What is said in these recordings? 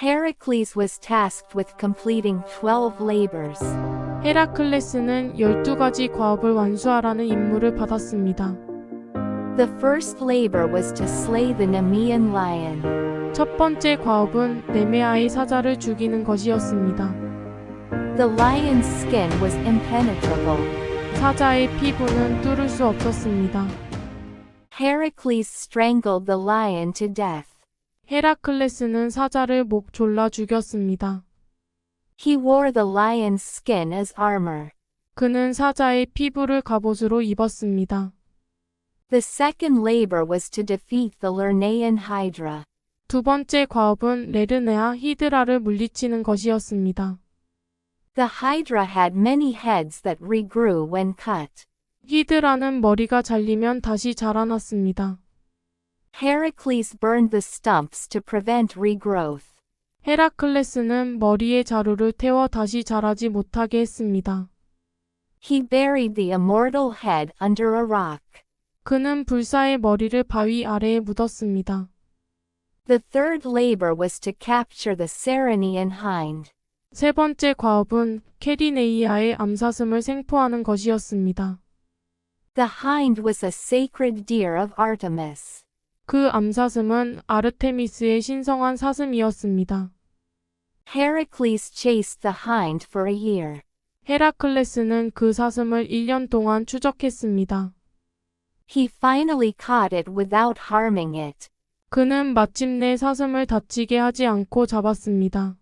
Heracles was tasked with completing 12 labors. 헤라클레스는 12가지 과업을 완수하라는 임무를 받았습니다. The first labor was to slay the Nemean lion. 첫 번째 과업은 네메아의 사자를 죽이는 것이었습니다. The lion's skin was impenetrable. 사자의 피부는 뚫을 수 없었습니다. Heracles strangled the lion to death. 헤라클레스는 사자를 목 졸라 죽였습니다. He wore the lion's skin as armor. 그는 사자의 피부를 갑옷으로 입었습니다. The second labor was to defeat the Lernaean Hydra. 두 번째 과업은 레르네아 히드라를 물리치는 것이었습니다. The Hydra had many heads that regrew when cut. 히드라는 머리가 잘리면 다시 자라났습니다. Heracles burned the stumps to prevent regrowth. 헤라클레스는 머리에 자루를 태워 다시 자라지 못하게 했습니다. He buried the immortal head under a rock. 그는 불사의 머리를 바위 아래에 묻었습니다. The third labor was to capture the Ceryneian hind. 세 번째 과업은 캐리네이아의 암사슴을 생포하는 것이었습니다. The hind was a sacred deer of Artemis. 그 암사슴은 아르테미스의 신성한 사슴이었습니다. Heracles chased the hind for a year. 헤라클레스는 그 사슴을 1년 동안 추적했습니다. He finally caught it without harming it. 그는 마침내 사슴을 다치게 하지 않고 잡았습니다.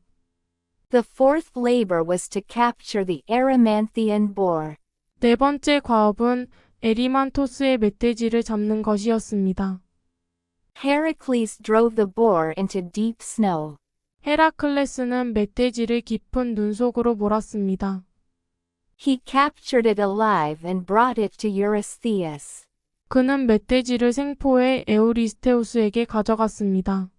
The fourth labor was to capture the Erymanthian boar. 네 번째 과업은 에리만토스의 멧돼지를 잡는 것이었습니다. Heracles drove the boar into deep snow. 헤라클레스는 멧돼지를 깊은 눈 속으로 몰았습니다. He captured it alive and brought it to Eurystheus. 그는 멧돼지를 생포해 에우리스테우스에게 가져갔습니다.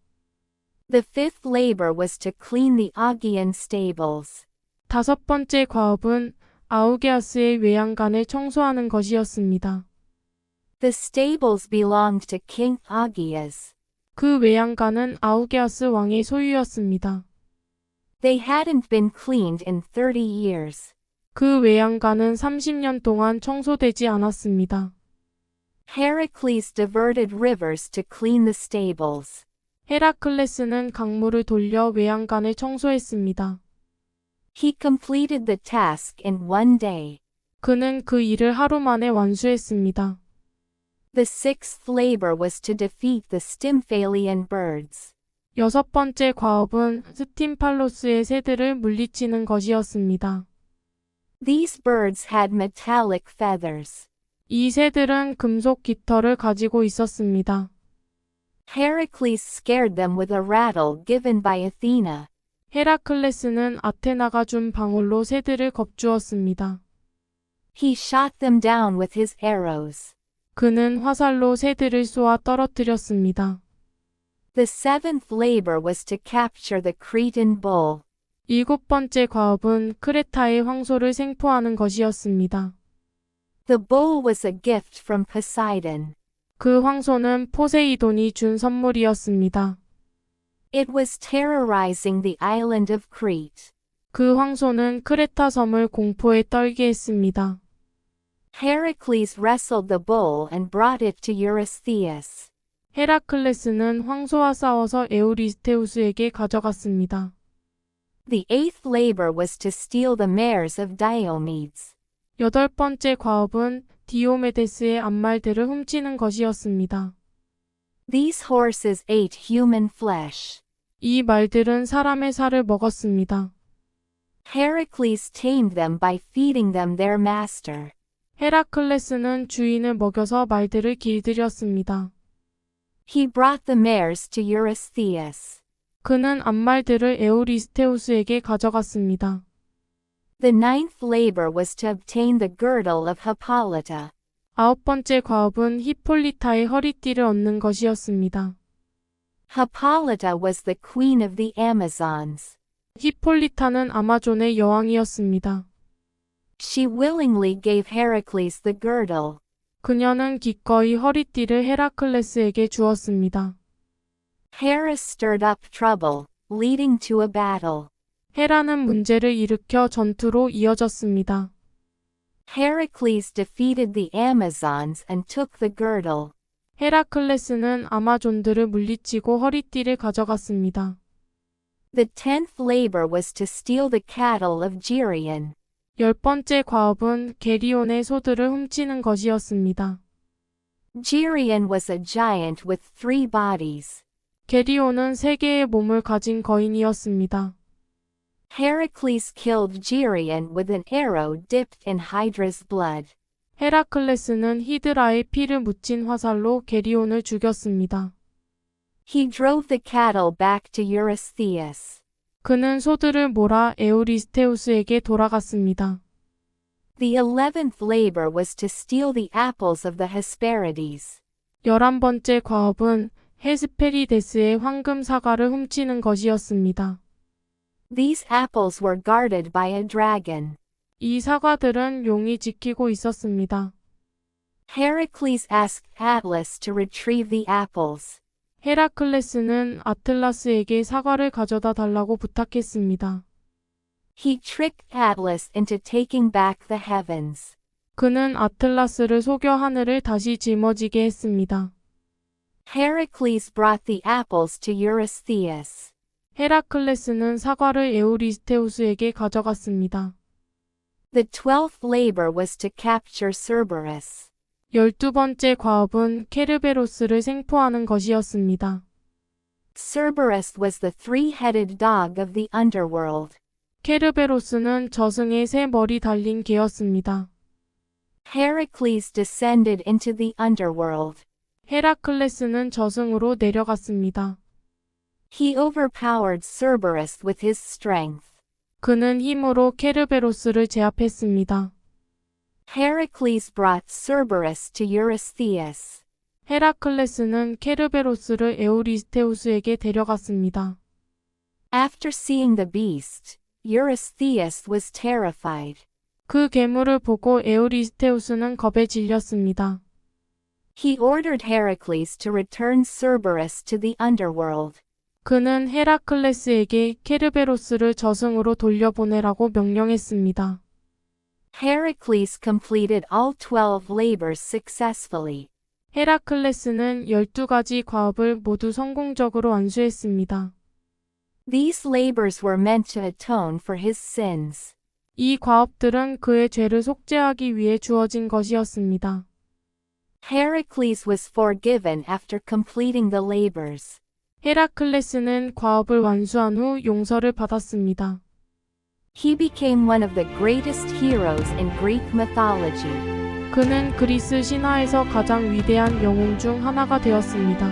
The fifth labor was to clean the Augean stables. 다섯 번째 과업은 아우게아스의 외양간을 청소하는 것이었습니다. The stables belonged to King Augeas. 그 외양간은 아우게아스 왕의 소유였습니다. They hadn't been cleaned in 30 years. 그 외양간은 30년 동안 청소되지 않았습니다. Heracles diverted rivers to clean the stables. 헤라클레스는 강물을 돌려 외양간을 청소했습니다. He completed the task in one day. 그는 그 일을 하루 만에 완수했습니다. The sixth labor was to defeat the Stymphalian birds. 여섯 번째 과업은 스팀팔로스의 새들을 물리치는 것이었습니다. These birds had metallic feathers. 이 새들은 금속 깃털을 가지고 있었습니다. Heracles scared them with a rattle given by Athena. 헤라클레스는 아테나가 준 방울로 새들을 겁주었습니다. He shot them down with his arrows. 그는 화살로 새들을 쏘아 떨어뜨렸습니다. The seventh labor was to capture the Cretan bull. 일곱 번째 과업은 크레타의 황소를 생포하는 것이었습니다. The bull was a gift from Poseidon. 그 황소는 포세이돈이 준 선물이었습니다. It was terrorizing the island of Crete. 그 황소는 크레타 섬을 공포에 떨게 했습니다. Heracles wrestled the bull and brought it to Eurystheus. 헤라클레스는 황소와 싸워서 에우리스테우스에게 가져갔습니다. The eighth labor was to steal the mares of Diomedes. 여덟 번째 과업은 디오메데스의 앞말들을 훔치는 것이었습니다. These horses ate human flesh. 이 말들은 사람의 살을 먹었습니다. Heracles tamed them by feeding them their master. 헤라클레스는 주인을 먹여서 말들을 길들였습니다. He brought the mares to Eurystheus. 그는 앞말들을 에우리스테우스에게 가져갔습니다. The ninth labor was to obtain the girdle of Hippolyta. 아홉 번째 과업은 히폴리타의 허리띠를 얻는 것이었습니다. Hippolyta was the queen of the Amazons. 히폴리타는 아마존의 여왕이었습니다. She willingly gave Heracles the girdle. 그녀는 기꺼이 허리띠를 헤라클레스에게 주었습니다. Hera stirred up trouble. leading to a battle. 헤라는 문제를 일으켜 전투로 이어졌습니다. Heracles defeated the Amazons and took the girdle. 헤라클레스는 아마존들을 물리치고 허리띠를 가져갔습니다. The tenth labor was to steal the cattle of Geryon. 열 번째 과업은 게리온의 소들을 훔치는 것이었습니다. Geryon was a giant with three bodies. 게리온은 세 개의 몸을 가진 거인이었습니다. Heracles killed Geryon with an arrow dipped in Hydra's blood. 헤라클레스는 히드라의 피를 묻힌 화살로 게리온을 죽였습니다. He drove the cattle back to Eurystheus. 그는 소들을 몰아 에우리스테우스에게 돌아갔습니다. The eleventh labor was to steal the apples of the Hesperides. 열한 번째 과업은 헤스페리데스의 황금 사과를 훔치는 것이었습니다. These apples were guarded by a dragon. 이 사과들은 용이 지키고 있었습니다. Heracles asked Atlas to retrieve the apples. 헤라클레스는 아틀라스에게 사과를 가져다 달라고 부탁했습니다. He tricked Atlas into taking back the heavens. 그는 아틀라스를 속여 하늘을 다시 짊어지게 했습니다. Heracles brought the apples to Eurystheus. 헤라클레스는 사과를 에우리스테우스에게 가져갔습니다. The twelfth labor was to capture Cerberus. 열두 번째 과업은 케르베로스를 생포하는 것이었습니다. Cerberus was the three-headed dog of the underworld. 케르베로스는 저승의 세 머리 달린 개였습니다. Heracles descended into the underworld. 헤라클레스는 저승으로 내려갔습니다. He overpowered Cerberus with his strength. 그는 힘으로 케르베로스를 제압했습니다. Heracles brought Cerberus to Eurystheus. 헤라클레스는 케르베로스를 에우리스테우스에게 데려갔습니다. After seeing the beast, Eurystheus was terrified. 그 괴물을 보고 에우리스테우스는 겁에 질렸습니다. He ordered Heracles to return Cerberus to the underworld. 그는 헤라클레스에게 케르베로스를 저승으로 돌려보내라고 명령했습니다. Heracles completed all twelve labors successfully. 헤라클레스는 12가지 과업을 모두 성공적으로 완수했습니다. These labors were meant to atone for his sins. 이 과업들은 그의 죄를 속죄하기 위해 주어진 것이었습니다. Heracles was forgiven after completing the labors. 헤라클레스는 과업을 완수한 후 용서를 받았습니다. He became one of the greatest heroes in Greek mythology. 그는 그리스 신화에서 가장 위대한 영웅 중 하나가 되었습니다.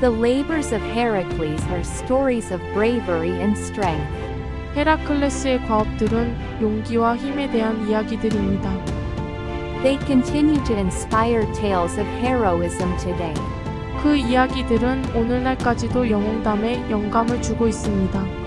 The labors of Heracles are stories of bravery and strength. 헤라클레스의 과업들은 용기와 힘에 대한 이야기들입니다. They continue to inspire tales of heroism today. 그 이야기들은 오늘날까지도 영웅담에 영감을 주고 있습니다.